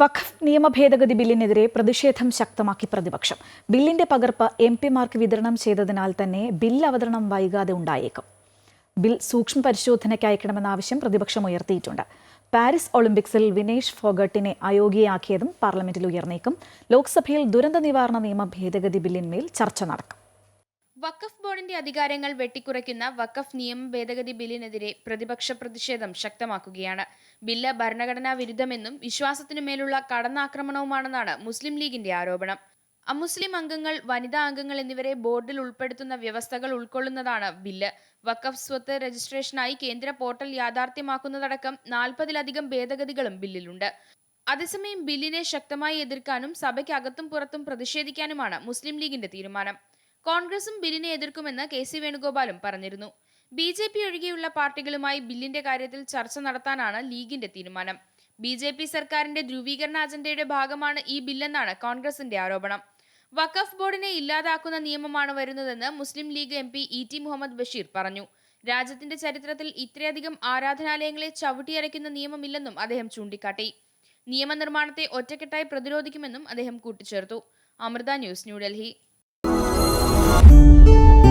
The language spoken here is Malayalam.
വഖഫ് നിയമ ഭേദഗതി ബില്ലിനെതിരെ പ്രതിഷേധം ശക്തമാക്കി പ്രതിപക്ഷം. ബില്ലിന്റെ പകർപ്പ് എം പിമാർക്ക് വിതരണം ചെയ്തതിനാൽ തന്നെ ബിൽ അവതരണം വൈകാതെ ഉണ്ടായേക്കും. ബിൽ സൂക്ഷ്മ പരിശോധനയ്ക്ക് അയക്കണമെന്ന ആവശ്യം പ്രതിപക്ഷം ഉയർത്തിയിട്ടുണ്ട്. പാരീസ് ഒളിമ്പിക്സിൽ വിനേഷ് ഫോഗട്ടിനെ അയോഗ്യയാക്കിയതും പാർലമെന്റിൽ ഉയർന്നേക്കും. ലോക്സഭയിൽ ദുരന്ത നിവാരണ നിയമ ഭേദഗതി ബില്ലിന്മേൽ ചർച്ച നടക്കും. വഖഫ് ബോർഡിന്റെ അധികാരങ്ങൾ വെട്ടിക്കുറയ്ക്കുന്ന വഖഫ് നിയമ ഭേദഗതി ബില്ലിനെതിരെ പ്രതിപക്ഷ പ്രതിഷേധം ശക്തമാക്കുകയാണ്. ബില്ല് ഭരണഘടനാ വിരുദ്ധമെന്നും വിശ്വാസത്തിനുമേലുള്ള കടന്നാക്രമണവുമാണെന്നാണ് മുസ്ലിം ലീഗിന്റെ ആരോപണം. അമുസ്ലിം അംഗങ്ങൾ വനിതാ അംഗങ്ങൾ എന്നിവരെ ബോർഡിൽ ഉൾപ്പെടുത്തുന്ന വ്യവസ്ഥകൾ ഉൾക്കൊള്ളുന്നതാണ് ബില്ല്. വഖഫ് സ്വത്ത് രജിസ്ട്രേഷനായി കേന്ദ്ര പോർട്ടൽ യാഥാർത്ഥ്യമാക്കുന്നതടക്കം നാൽപ്പതിലധികം ഭേദഗതികളും ബില്ലിലുണ്ട്. അതേസമയം ബില്ലിനെ ശക്തമായി എതിർക്കാനും സഭയ്ക്കകത്തും പുറത്തും പ്രതിഷേധിക്കാനുമാണ് മുസ്ലിം ലീഗിന്റെ തീരുമാനം. കോൺഗ്രസും ബില്ലിനെ എതിർക്കുമെന്ന് കെ സി വേണുഗോപാലും പറഞ്ഞിരുന്നു. ബി ജെ പി ഒഴികെയുള്ള പാർട്ടികളുമായി ബില്ലിന്റെ കാര്യത്തിൽ ചർച്ച നടത്താനാണ് ലീഗിന്റെ തീരുമാനം. ബി ജെ പി സർക്കാരിന്റെ ധ്രുവീകരണ അജണ്ടയുടെ ഭാഗമാണ് ഈ ബില്ലെന്നാണ് കോൺഗ്രസിന്റെ ആരോപണം. വഖഫ് ബോർഡിനെ ഇല്ലാതാക്കുന്ന നിയമമാണ് വരുന്നതെന്ന് Muslim League M P E T Muhammad Basheer പറഞ്ഞു. രാജ്യത്തിന്റെ ചരിത്രത്തിൽ ഇത്രയധികം ആരാധനാലയങ്ങളെ ചവിട്ടിയരയ്ക്കുന്ന നിയമമില്ലെന്നും അദ്ദേഹം ചൂണ്ടിക്കാട്ടി. നിയമനിർമ്മാണത്തെ ഒറ്റക്കെട്ടായി പ്രതിരോധിക്കുമെന്നും അദ്ദേഹം കൂട്ടിച്ചേർത്തു. അമൃത ന്യൂസ് ന്യൂഡൽഹി. Música